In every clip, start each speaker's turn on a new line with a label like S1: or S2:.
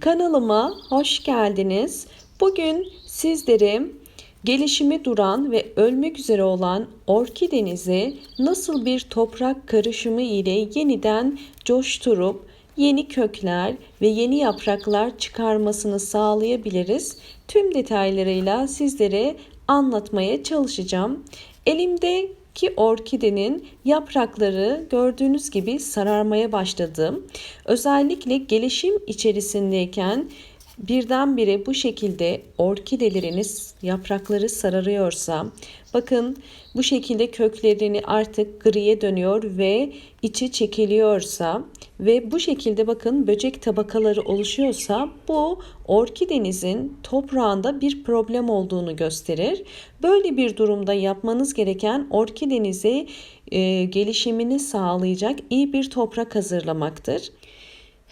S1: Kanalıma hoş geldiniz. Bugün sizlere gelişimi duran ve ölmek üzere olan orkidenizi nasıl bir toprak karışımı ile yeniden coşturup yeni kökler ve yeni yapraklar çıkarmasını sağlayabiliriz. Tüm detaylarıyla sizlere anlatmaya çalışacağım. Elimdeki orkidenin yaprakları gördüğünüz gibi sararmaya başladı. Özellikle gelişim içerisindeyken birdenbire bu şekilde orkideleriniz yaprakları sararıyorsa bakın bu şekilde köklerini artık griye dönüyor ve içi çekiliyorsa ve bu şekilde bakın böcek tabakaları oluşuyorsa bu orkidenizin toprağında bir problem olduğunu gösterir. Böyle bir durumda yapmanız gereken orkidenize e, gelişimini sağlayacak iyi bir toprak hazırlamaktır.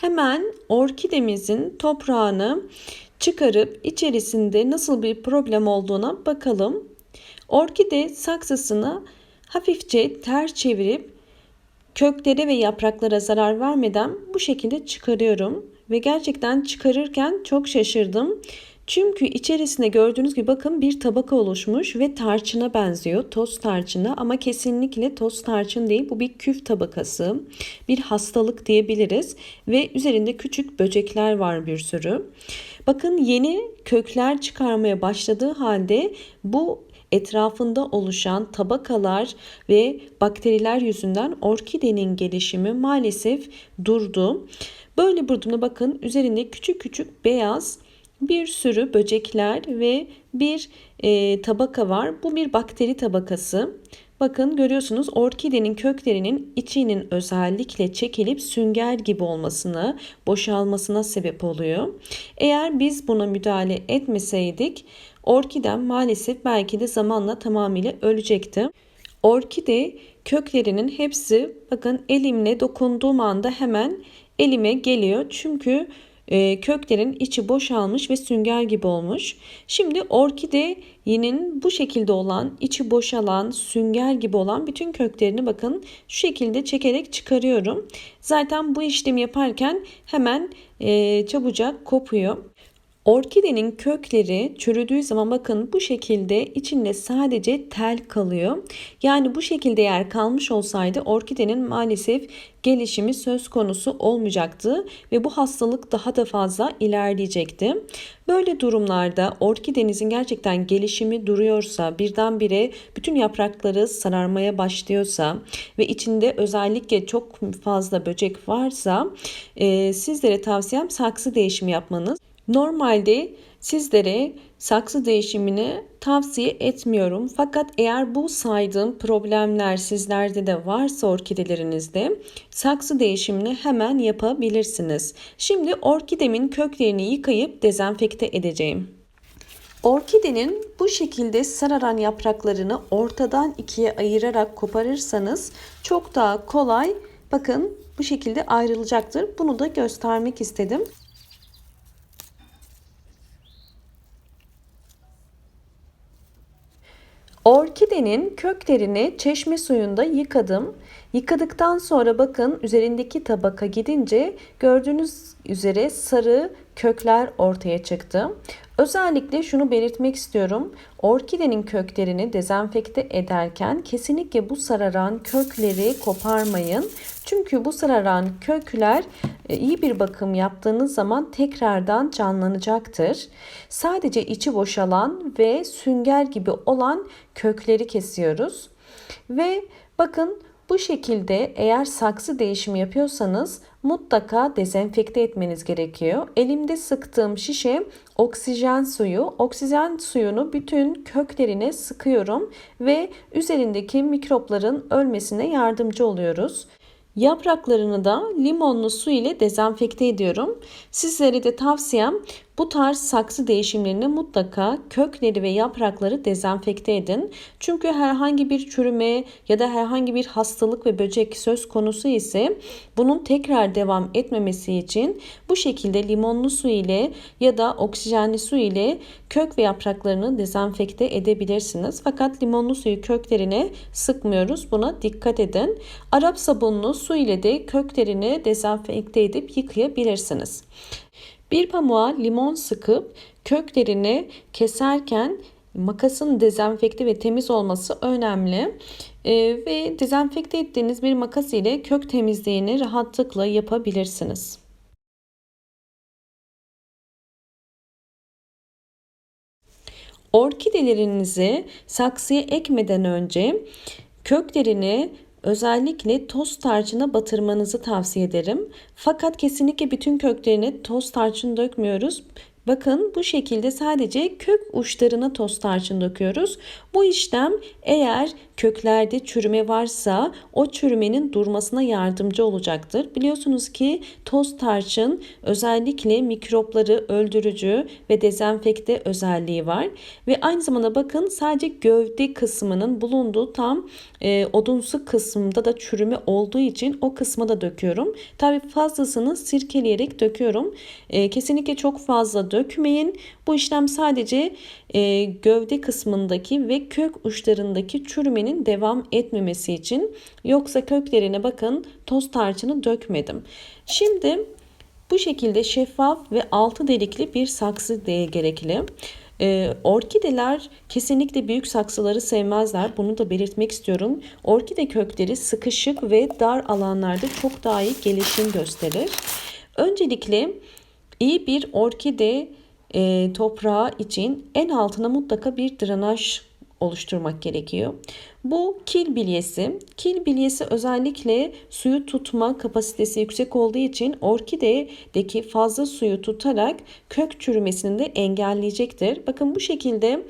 S1: Hemen orkidemizin toprağını çıkarıp içerisinde nasıl bir problem olduğuna bakalım. Orkide saksısını hafifçe ters çevirip köklere ve yapraklara zarar vermeden bu şekilde çıkarıyorum. Ve gerçekten çıkarırken çok şaşırdım. Çünkü içerisinde gördüğünüz gibi bakın bir tabaka oluşmuş ve tarçına benziyor. Toz tarçına ama kesinlikle toz tarçın değil. Bu bir küf tabakası. Bir hastalık diyebiliriz. Ve üzerinde küçük böcekler var bir sürü. Bakın yeni kökler çıkarmaya başladığı halde bu etrafında oluşan tabakalar ve bakteriler yüzünden orkidenin gelişimi maalesef durdu. Böyle bir durumda bakın üzerinde küçük küçük beyaz bir sürü böcekler ve bir e, tabaka var. Bu bir bakteri tabakası. Bakın görüyorsunuz orkidenin köklerinin içinin özellikle çekilip sünger gibi olmasına, boşalmasına sebep oluyor. Eğer biz buna müdahale etmeseydik orkiden maalesef belki de zamanla tamamıyla ölecekti. Orkide köklerinin hepsi bakın elimle dokunduğum anda hemen elime geliyor. Çünkü e, köklerin içi boşalmış ve sünger gibi olmuş. Şimdi orkidenin bu şekilde olan, içi boşalan, sünger gibi olan bütün köklerini bakın şu şekilde çekerek çıkarıyorum. Zaten bu işlemi yaparken hemen e, çabucak kopuyor. Orkidenin kökleri çürüdüğü zaman bakın bu şekilde içinde sadece tel kalıyor. Yani bu şekilde eğer kalmış olsaydı orkidenin maalesef gelişimi söz konusu olmayacaktı ve bu hastalık daha da fazla ilerleyecekti. Böyle durumlarda orkidenizin gerçekten gelişimi duruyorsa, birdenbire bütün yaprakları sararmaya başlıyorsa ve içinde özellikle çok fazla böcek varsa e, sizlere tavsiyem saksı değişimi yapmanız. Normalde sizlere saksı değişimini tavsiye etmiyorum. Fakat eğer bu saydığım problemler sizlerde de varsa orkidelerinizde saksı değişimini hemen yapabilirsiniz. Şimdi orkidemin köklerini yıkayıp dezenfekte edeceğim. Orkidenin bu şekilde sararan yapraklarını ortadan ikiye ayırarak koparırsanız çok daha kolay bakın bu şekilde ayrılacaktır. Bunu da göstermek istedim. Orkidenin köklerini çeşme suyunda yıkadım. Yıkadıktan sonra bakın üzerindeki tabaka gidince gördüğünüz üzere sarı kökler ortaya çıktı. Özellikle şunu belirtmek istiyorum. Orkidenin köklerini dezenfekte ederken kesinlikle bu sararan kökleri koparmayın. Çünkü bu sararan kökler e, iyi bir bakım yaptığınız zaman tekrardan canlanacaktır. Sadece içi boşalan ve sünger gibi olan kökleri kesiyoruz. Ve bakın bu şekilde eğer saksı değişimi yapıyorsanız mutlaka dezenfekte etmeniz gerekiyor. Elimde sıktığım şişe oksijen suyu. Oksijen suyunu bütün köklerine sıkıyorum ve üzerindeki mikropların ölmesine yardımcı oluyoruz. Yapraklarını da limonlu su ile dezenfekte ediyorum. Sizlere de tavsiyem bu tarz saksı değişimlerini mutlaka kökleri ve yaprakları dezenfekte edin. Çünkü herhangi bir çürüme ya da herhangi bir hastalık ve böcek söz konusu ise bunun tekrar devam etmemesi için bu şekilde limonlu su ile ya da oksijenli su ile kök ve yapraklarını dezenfekte edebilirsiniz. Fakat limonlu suyu köklerine sıkmıyoruz. Buna dikkat edin. Arap sabunlu su ile de köklerini dezenfekte edip yıkayabilirsiniz. Bir pamuğa limon sıkıp köklerini keserken makasın dezenfekte ve temiz olması önemli. Ee, ve dezenfekte ettiğiniz bir makas ile kök temizliğini rahatlıkla yapabilirsiniz. Orkidelerinizi saksıya ekmeden önce köklerini özellikle toz tarçına batırmanızı tavsiye ederim. Fakat kesinlikle bütün köklerini toz tarçın dökmüyoruz. Bakın bu şekilde sadece kök uçlarına toz tarçın döküyoruz. Bu işlem eğer köklerde çürüme varsa o çürümenin durmasına yardımcı olacaktır. Biliyorsunuz ki toz tarçın özellikle mikropları öldürücü ve dezenfekte özelliği var. Ve aynı zamanda bakın sadece gövde kısmının bulunduğu tam e, odunsu kısmında da çürüme olduğu için o kısma da döküyorum. Tabi fazlasını sirkeleyerek döküyorum. E, kesinlikle çok fazla dökmeyin. Bu işlem sadece e, gövde kısmındaki ve kök uçlarındaki çürümenin devam etmemesi için. Yoksa köklerine bakın toz tarçını dökmedim. Şimdi bu şekilde şeffaf ve altı delikli bir saksı diye gerekli. Ee, orkideler kesinlikle büyük saksıları sevmezler. Bunu da belirtmek istiyorum. Orkide kökleri sıkışık ve dar alanlarda çok daha iyi gelişim gösterir. Öncelikle iyi bir orkide e, toprağı için en altına mutlaka bir drenaj oluşturmak gerekiyor. Bu kil bilyesi. Kil bilyesi özellikle suyu tutma kapasitesi yüksek olduğu için orkidedeki fazla suyu tutarak kök çürümesini de engelleyecektir. Bakın bu şekilde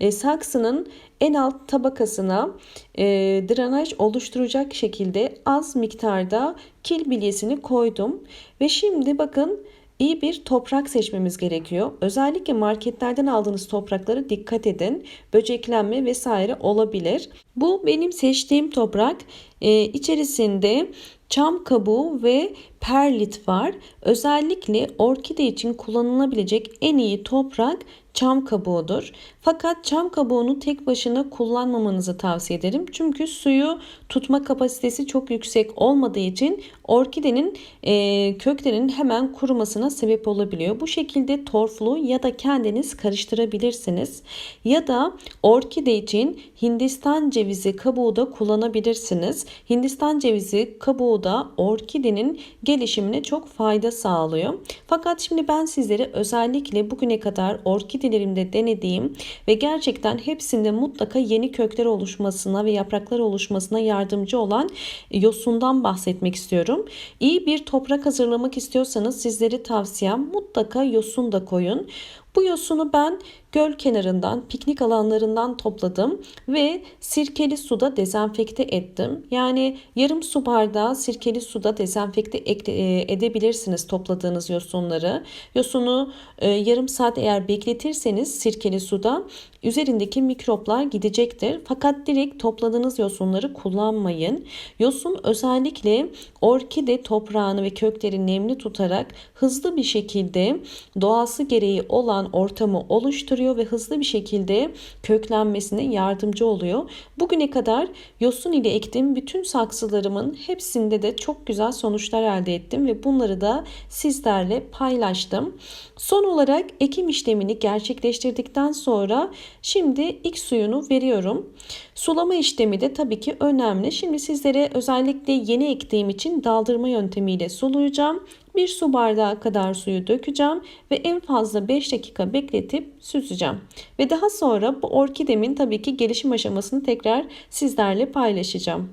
S1: e, saksının en alt tabakasına e, drenaj oluşturacak şekilde az miktarda kil bilyesini koydum. Ve şimdi bakın İyi bir toprak seçmemiz gerekiyor. Özellikle marketlerden aldığınız topraklara dikkat edin. Böceklenme vesaire olabilir. Bu benim seçtiğim toprak. Ee, içerisinde çam kabuğu ve perlit var. Özellikle orkide için kullanılabilecek en iyi toprak çam kabuğudur. Fakat çam kabuğunu tek başına kullanmamanızı tavsiye ederim. Çünkü suyu tutma kapasitesi çok yüksek olmadığı için orkidenin e, köklerinin hemen kurumasına sebep olabiliyor. Bu şekilde torflu ya da kendiniz karıştırabilirsiniz. Ya da orkide için Hindistan cevizi kabuğu da kullanabilirsiniz. Hindistan cevizi kabuğu da orkidenin gelişimine çok fayda sağlıyor. Fakat şimdi ben sizlere özellikle bugüne kadar orkidelerimde denediğim ve gerçekten hepsinde mutlaka yeni kökler oluşmasına ve yapraklar oluşmasına yardımcı olan yosundan bahsetmek istiyorum. İyi bir toprak hazırlamak istiyorsanız sizlere tavsiyem mutlaka yosun da koyun. Bu yosunu ben göl kenarından, piknik alanlarından topladım ve sirkeli suda dezenfekte ettim. Yani yarım su bardağı sirkeli suda dezenfekte e, edebilirsiniz topladığınız yosunları. Yosunu e, yarım saat eğer bekletirseniz sirkeli suda üzerindeki mikroplar gidecektir. Fakat direkt topladığınız yosunları kullanmayın. Yosun özellikle orkide toprağını ve kökleri nemli tutarak hızlı bir şekilde doğası gereği olan ortamı oluşturuyor oluşturuyor ve hızlı bir şekilde köklenmesine yardımcı oluyor. Bugüne kadar yosun ile ektiğim bütün saksılarımın hepsinde de çok güzel sonuçlar elde ettim ve bunları da sizlerle paylaştım. Son olarak ekim işlemini gerçekleştirdikten sonra şimdi ilk suyunu veriyorum. Sulama işlemi de tabii ki önemli. Şimdi sizlere özellikle yeni ektiğim için daldırma yöntemiyle sulayacağım. Bir su bardağı kadar suyu dökeceğim ve en fazla 5 dakika bekletip süzeceğim. Ve daha sonra bu orkidemin tabii ki gelişim aşamasını tekrar sizlerle paylaşacağım.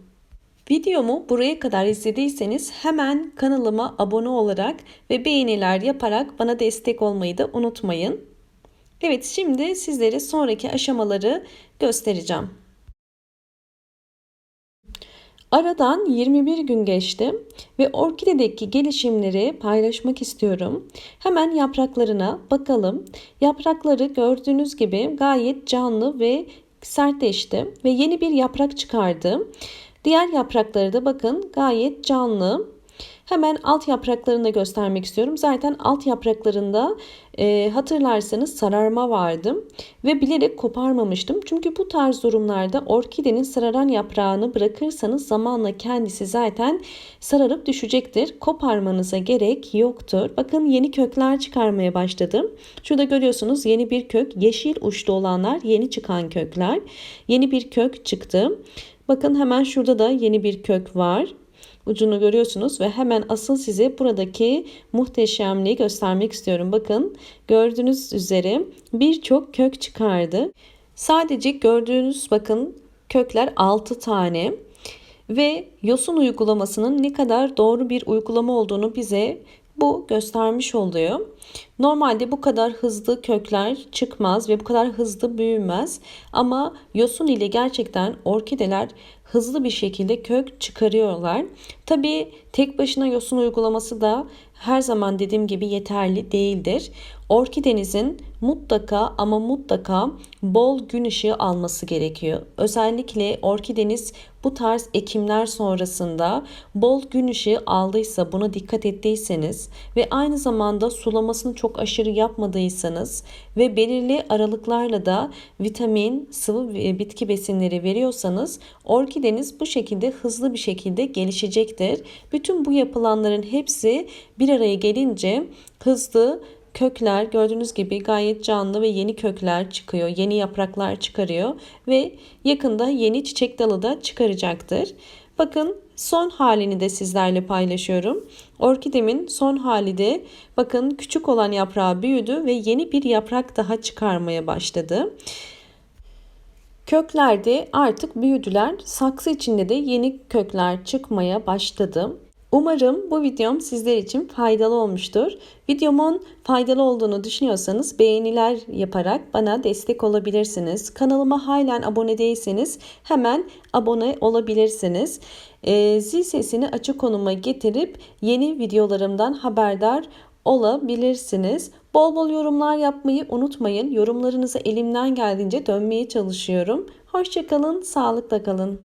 S1: Videomu buraya kadar izlediyseniz hemen kanalıma abone olarak ve beğeniler yaparak bana destek olmayı da unutmayın. Evet şimdi sizlere sonraki aşamaları göstereceğim. Aradan 21 gün geçti ve orkidedeki gelişimleri paylaşmak istiyorum. Hemen yapraklarına bakalım. Yaprakları gördüğünüz gibi gayet canlı ve sertleşti ve yeni bir yaprak çıkardı. Diğer yaprakları da bakın gayet canlı. Hemen alt yapraklarını da göstermek istiyorum. Zaten alt yapraklarında e, hatırlarsanız sararma vardı ve bilerek koparmamıştım. Çünkü bu tarz durumlarda orkidenin sararan yaprağını bırakırsanız zamanla kendisi zaten sararıp düşecektir. Koparmanıza gerek yoktur. Bakın yeni kökler çıkarmaya başladım. Şurada görüyorsunuz yeni bir kök yeşil uçlu olanlar yeni çıkan kökler. Yeni bir kök çıktı. Bakın hemen şurada da yeni bir kök var ucunu görüyorsunuz ve hemen asıl size buradaki muhteşemliği göstermek istiyorum. Bakın gördüğünüz üzere birçok kök çıkardı. Sadece gördüğünüz bakın kökler 6 tane ve yosun uygulamasının ne kadar doğru bir uygulama olduğunu bize bu göstermiş oluyor. Normalde bu kadar hızlı kökler çıkmaz ve bu kadar hızlı büyümez. Ama yosun ile gerçekten orkideler hızlı bir şekilde kök çıkarıyorlar. Tabii tek başına yosun uygulaması da her zaman dediğim gibi yeterli değildir. Orkidenizin mutlaka ama mutlaka bol gün ışığı alması gerekiyor. Özellikle orkideniz bu tarz ekimler sonrasında bol gün ışığı aldıysa buna dikkat ettiyseniz ve aynı zamanda sulamasını çok aşırı yapmadıysanız ve belirli aralıklarla da vitamin, sıvı bitki besinleri veriyorsanız orkideniz bu şekilde hızlı bir şekilde gelişecektir. Bütün bu yapılanların hepsi bir araya gelince hızlı kökler gördüğünüz gibi gayet canlı ve yeni kökler çıkıyor. Yeni yapraklar çıkarıyor ve yakında yeni çiçek dalı da çıkaracaktır. Bakın son halini de sizlerle paylaşıyorum. Orkidemin son hali de bakın küçük olan yaprağı büyüdü ve yeni bir yaprak daha çıkarmaya başladı. Köklerde artık büyüdüler. Saksı içinde de yeni kökler çıkmaya başladı. Umarım bu videom sizler için faydalı olmuştur. Videomun faydalı olduğunu düşünüyorsanız beğeniler yaparak bana destek olabilirsiniz. Kanalıma halen abone değilseniz hemen abone olabilirsiniz. Ee, zil sesini açık konuma getirip yeni videolarımdan haberdar olabilirsiniz. Bol bol yorumlar yapmayı unutmayın. Yorumlarınızı elimden geldiğince dönmeye çalışıyorum. Hoşçakalın, sağlıkla kalın.